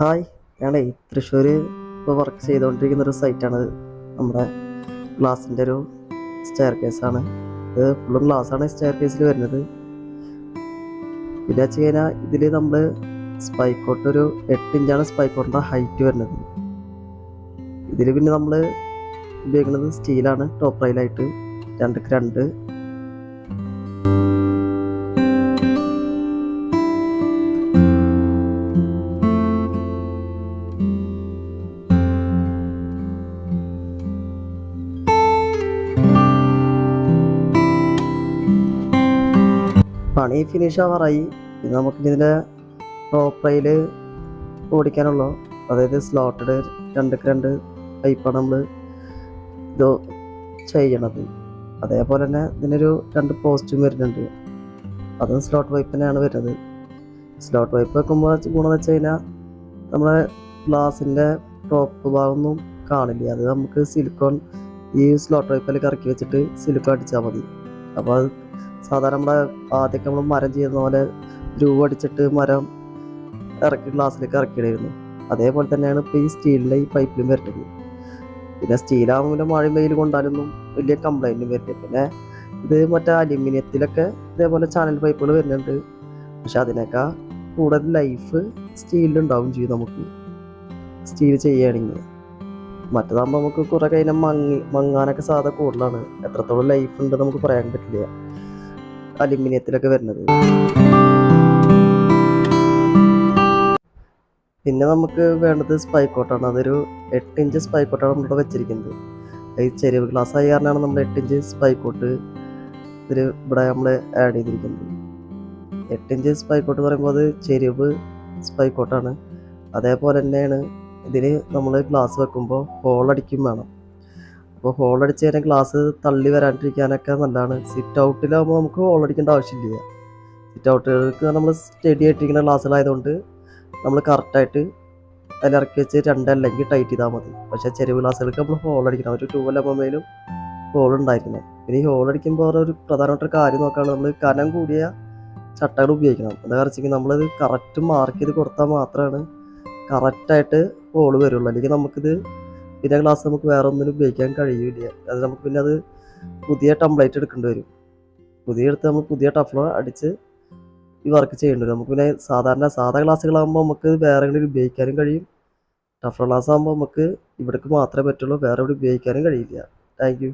Hi ഞാനേ തൃശ്ശൂർ ഇപ്പോൾ work ചെയ്തുകൊണ്ടിരിക്കുന്ന ഒരു സൈറ്റാണ് നമ്മുടെ ഗ്ലാസിന്റെ ഒരു സ്റ്റെയർ കേസാണ് ഇത് ഫുള്ളും ഗ്ലാസ്സാണ് സ്റ്റെയർ കേസിൽ വരുന്നത്. പിന്നെ വെച്ച് കഴിഞ്ഞാൽ ഇതിൽ നമ്മൾ സ്പൈക്കോട്ട് ഒരു എട്ട് ഇഞ്ചാണ് സ്പൈക്കോട്ടിന്റെ ഹൈറ്റ് വരുന്നത്. ഇതിൽ പിന്നെ നമ്മൾ ഉപയോഗിക്കുന്നത് സ്റ്റീലാണ് ടോപ്പ് റൈലായിട്ട് രണ്ടക്ക് രണ്ട്. പണി ഫിനിഷ് ആവാറായി. ഇനി നമുക്ക് ഇതിന്റെ ടോപ്പ് റൈൽ ഓടിക്കാനുള്ളൂ. അതായത് സ്ലോട്ടഡ് രണ്ടക്ക് രണ്ട് പൈപ്പാണ് നമ്മൾ ഇത് ചെയ്യണത്. അതേപോലെ തന്നെ ഇതിനൊരു രണ്ട് പോസ്റ്റും വരുന്നുണ്ട്. അതും സ്ലോട്ട് പൈപ്പ് തന്നെയാണ് വരുന്നത്. സ്ലോട്ട് പൈപ്പ് വെക്കുമ്പോൾ ഗുണമെന്ന് വെച്ച് കഴിഞ്ഞാൽ നമ്മളെ ഗ്ലാസിന്റെ ടോപ്പ് ഭാഗമൊന്നും കാണില്ല. അത് നമുക്ക് സിലിക്കോൺ ഈ സ്ലോട്ട് പൈപ്പിൽ കറക്കി വെച്ചിട്ട് സിലിക്കോൺ അടിച്ചാൽ മതി. അപ്പോൾ അത് സാധാരണ നമ്മുടെ ആദ്യമൊക്കെ നമ്മൾ മരം ചെയ്യുന്ന പോലെ രൂപ അടിച്ചിട്ട് മരം ഇറക്കി ഗ്ലാസ്സിലേക്ക് ഇറക്കിയിടായിരുന്നു അതേപോലെ തന്നെയാണ് ഇപ്പോൾ ഈ സ്റ്റീലിന്റെ ഈ പൈപ്പിലും വരുന്നത്. പിന്നെ സ്റ്റീലാകുമ്പോൾ മഴയും വെയിൽ കൊണ്ടാലൊന്നും വലിയ കംപ്ലൈന്റും വരില്ല. പിന്നെ ഇത് മറ്റേ അലുമിനിയത്തിലൊക്കെ ഇതേപോലെ ചാനൽ പൈപ്പുകൾ വരുന്നുണ്ട്. പക്ഷെ അതിനേക്കാൾ കൂടുതൽ ലൈഫ് സ്റ്റീലിലുണ്ടാവും ചെയ്യും നമുക്ക്. സ്റ്റീൽ ചെയ്യുകയാണെങ്കിൽ. മറ്റേതാകുമ്പോൾ നമുക്ക് കുറേ കഴിഞ്ഞാൽ മങ്ങി മങ്ങാനൊക്കെ സാധാ കൂടുതലാണ്. എത്രത്തോളം ലൈഫ് ഉണ്ട് നമുക്ക് പറയാൻ പറ്റില്ല. അലുമിനിയത്തിലൊക്കെ വരുന്നത്. പിന്നെ നമുക്ക് വേണ്ടത് സ്പൈക്കോട്ടാണ് അതൊരു എട്ട് ഇഞ്ച് സ്പൈക്കോട്ടാണ് നമ്മളിവിടെ വെച്ചിരിക്കുന്നത്. ഈ ചെരുവ് ഗ്ലാസ് ആയ കാരണമാണ് നമ്മൾ എട്ട് ഇഞ്ച് സ്പൈക്കോട്ട് ഇതിൽ ഇവിടെ നമ്മൾ ആഡ് ചെയ്തിരിക്കുന്നത്. എട്ട് ഇഞ്ച് സ്പൈക്കോട്ട് പറയുമ്പോൾ അത് ചെരുവ് സ്പൈക്കോട്ടാണ് അതേപോലെ തന്നെയാണ് ഇതിന് നമ്മൾ ഗ്ലാസ് വെക്കുമ്പോൾ ഹോളടിക്കും വേണം. അപ്പോൾ ഹോളടിച്ച് കഴിഞ്ഞാൽ ഗ്ലാസ് തള്ളി വരാണ്ടിരിക്കാനൊക്കെ നല്ലതാണ്. സിറ്റ് ഔട്ടിലാകുമ്പോൾ നമുക്ക് ഹോളടിക്കേണ്ട ആവശ്യമില്ല. സിറ്റ് ഔട്ടുകൾക്ക് നമ്മൾ സ്റ്റഡി ആയിട്ടിരിക്കുന്ന ഗ്ലാസ്സുകളായതുകൊണ്ട് നമ്മൾ കറക്റ്റായിട്ട് അതിലിറക്കി വെച്ച് രണ്ടല്ലെങ്കിൽ ടൈറ്റ് ചെയ്താൽ മതി. പക്ഷേ ചെരുവ് ഗ്ലാസ്സുകൾക്ക് നമ്മൾ ഹോൾ അടിക്കണം. ഒരു ട്യൂബ് എമ്മയിലും ഹോൾ ഉണ്ടായിരിക്കണം. പിന്നെ ഈ ഹോൾ അടിക്കുമ്പോൾ ഒരു പ്രധാനപ്പെട്ട ഒരു കാര്യം നോക്കുകയാണ് നമ്മൾ കനം കൂടിയ ചട്ടകൾ ഉപയോഗിക്കണം. എന്താ വെച്ചെങ്കിൽ നമ്മളത് കറക്റ്റ് മാർക്ക് ചെയ്ത് കൊടുത്താൽ മാത്രമാണ് കറക്റ്റായിട്ട് കോൾ വരുള്ളൂ. അല്ലെങ്കിൽ നമുക്കിത് പിന്നെ ഗ്ലാസ് നമുക്ക് വേറെ ഒന്നിനും ഉപയോഗിക്കാൻ കഴിയില്ല. അത് നമുക്ക് പിന്നെ അത് പുതിയ ടംപ്ലേറ്റ് എടുക്കേണ്ടി വരും. പുതിയ എടുത്ത് നമ്മൾ പുതിയ ടഫ്ലോ അടിച്ച് ഈ വർക്ക് ചെയ്യേണ്ടി വരും. നമുക്ക് പിന്നെ സാധാരണ സാധാ ഗ്ലാസ്സുകളാകുമ്പോൾ നമുക്ക് വേറെ എങ്ങനെ ഉപയോഗിക്കാനും കഴിയും. ടഫ്ലോ ഗ്ലാസ് ആകുമ്പോൾ നമുക്ക് ഇവിടേക്ക് മാത്രമേ പറ്റുള്ളൂ. വേറെ എവിടെ ഉപയോഗിക്കാനും കഴിയില്ല. താങ്ക്